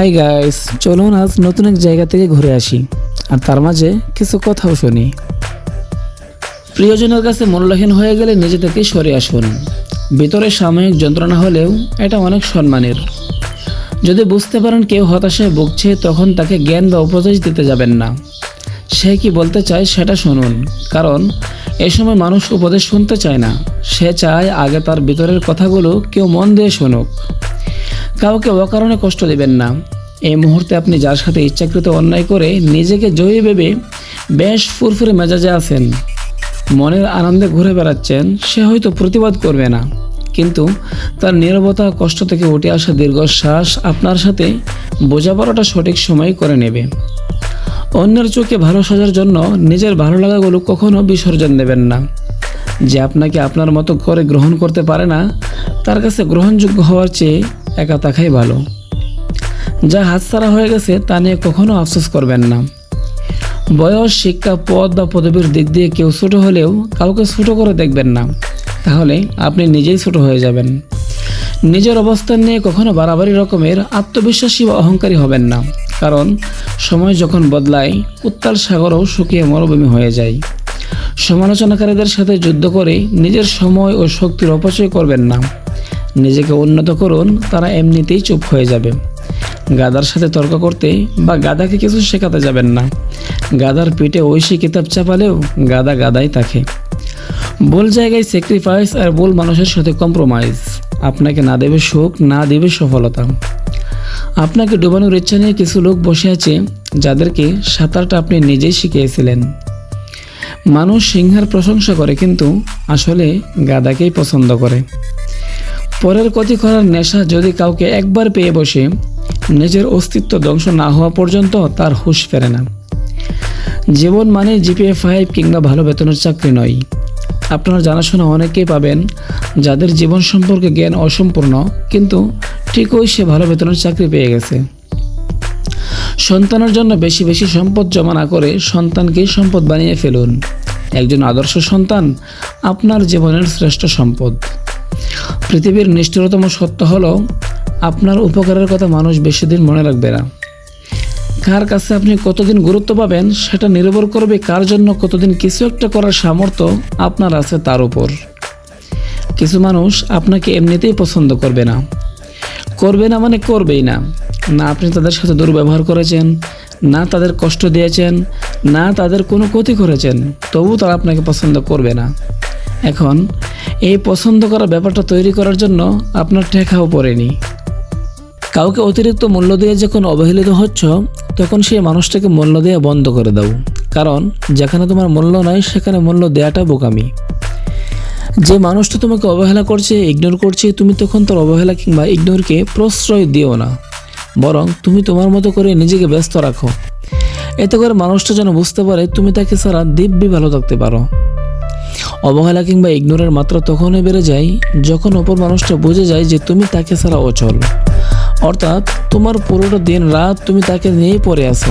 Hi guys, চলুন আজ নতুন এক জায়গা থেকে ঘুরে আসি। আর তার মাঝে কিছু কথাও শুনি। প্রিয়জনের কাছে মূল্যহীন হয়ে গেলে নিজে থেকে সরে আসুন। ভিতরে সাময়িক যন্ত্রণা হলেও এটা অনেক সম্মানের। যদি বুঝতে পারেন কেউ হতাশায় ভুগছে, তখন তাকে জ্ঞান বা উপদেশ দিতে যাবেন না। সে কি বলতে চায় সেটা শুনুন। কারণ, এ সময় মানুষ উপদেশ শুনতে চায় না। সে চায় আগে তার ভিতরের কথাগুলো কেউ মন দিয়ে শুনুক। কাউকে অকারণে কষ্ট দেবেন না। এই মুহূর্তে আপনি যার সাথে ইচ্ছাকৃত অন্যায় করে নিজেকে জয়ী ভেবে বেশ ফুরফুরে মেজাজে আছেন। মনের আনন্দে ঘুরে বেড়াচ্ছেন, সে হয়তো প্রতিবাদ করবে না। কিন্তু তার নীরবতা কষ্ট থেকে উঠে আসা দীর্ঘশ্বাস আপনার সাথে বোঝাপড়াটা সঠিক সময় করে নেবে। অন্যের চোখে ভালো সাজার জন্য নিজের ভালো লাগাগুলো কখনো বিসর্জন দেবেন না। যে আপনাকে আপনার মতো করে গ্রহণ করতে পারে না, তার কাছে গ্রহণযোগ্য হওয়ার চেয়ে একা থাকাই ভালো। যা হাতছাড়া হয়ে গেছে তা নিয়ে কখনো আফসোস করবেন না। বয়স, শিক্ষা, পদ বা পদবীর দিক দিয়ে কেউ ছোট হলেও কাউকে ছোট করে দেখবেন না। তাহলে আপনি নিজেই ছোট হয়ে যাবেন। নিজের অবস্থান নিয়ে কখনো বাড়াবাড়ি রকমের আত্মবিশ্বাসী বা অহংকারী হবেন না। কারণ সময় যখন বদলায়, উত্তাল সাগরও শুকিয়ে মরুভূমি হয়ে যায়। সমালোচনাকারীদের সাথে যুদ্ধ করে নিজের সময় ও শক্তির অপচয় করবেন না। নিজেকে উন্নত করুন, তারা এমনিতেই চুপ হয়ে যাবে। গাদার সাথে তর্ক করতে বা গাদাকে কিছু শেখাতে যাবেন না। গাদার পিঠে ঐশী কিতাব চাপালেও গাদা গাদাই থাকে। ভুল জায়গায় স্যাক্রিফাইস আর ভুল মানুষের সাথে কম্প্রোমাইজ আপনাকে না দেবে সুখ, না দেবে সফলতা। আপনাকে ডুবানোর ইচ্ছা নিয়ে কিছু লোক বসে আছে, যাদেরকে সাঁতারটা আপনি নিজেই শিখিয়েছিলেন। মানুষ সিংহের প্রশংসা করে, কিন্তু আসলে গাদাকেই পছন্দ করে। পরের ক্ষতি করার নেশা যদি কাউকে একবার পেয়ে বসে, নিজের অস্তিত্ব ধ্বংস না হওয়া পর্যন্ত তার হুঁশ ফেরে না। জীবন মানে জিপিএ ফাইভ কিংবা ভালো বেতনের চাকরি নয়। আপনারা জানাশোনা অনেকেই পাবেন, যাদের জীবন সম্পর্কে জ্ঞান অসম্পূর্ণ, কিন্তু ঠিকই সে ভালো বেতনের চাকরি পেয়ে গেছে। সন্তানের জন্য বেশি বেশি সম্পদ জমা না করে সন্তানকেই সম্পদ বানিয়ে ফেলুন। একজন আদর্শ সন্তান আপনার জীবনের শ্রেষ্ঠ সম্পদ। পৃথিবীর নিষ্ঠুরতম সত্য হলো, আপনার উপকারের কথা মানুষ বেশি দিন মনে রাখবে না। কার কাছে আপনি কতদিন গুরুত্ব পাবেন, সেটা নির্ভর করবে কার জন্য কতদিন কিছু একটা করার সামর্থ্য আপনার আছে তার উপর। কিছু মানুষ আপনাকে এমনিতেই পছন্দ করবে না। করবে না মানে করবেই না। না আপনি তাদের সাথে দুর্ব্যবহার করেছেন, না তাদের কষ্ট দিয়েছেন, না তাদের কোনো ক্ষতি করেছেন, তবু তারা আপনাকে পছন্দ করবে না। এখন এই পছন্দ করা ব্যাপারটা তৈরি করার জন্য আপনার ঠেকাও পড়েনি। কাউকে অতিরিক্ত মূল্য দিয়ে যখন অবহেলিত হচ্ছ, তখন সেই মানুষটাকে মূল্য দেওয়া বন্ধ করে দাও। কারণ, যেখানে তোমার মূল্য নয় সেখানে মূল্য দেওয়াটা বোকামি। যে মানুষটা তোমাকে অবহেলা করছে ইগনোর করছে, তুমি তখন তার অবহেলা কিংবা ইগনোরকে প্রশ্রয় দিও না। বরং তুমি তোমার মতো করে নিজেকে ব্যস্ত রাখো। এতে করে মানুষটা যেন বুঝতে পারে, তুমি তাকে ছাড়া দিব্যি ভালো থাকতে পারো। অবহেলা কিংবা ইগনোরের মাত্রা তখনই বেড়ে যায় যখন অপর মানুষটা বুঝে যায় যে তুমি তাকে ছাড়া অচল। অর্থাৎ তোমার পুরোটা দিন রাত তুমি তাকে নিয়েই পড়ে আছো।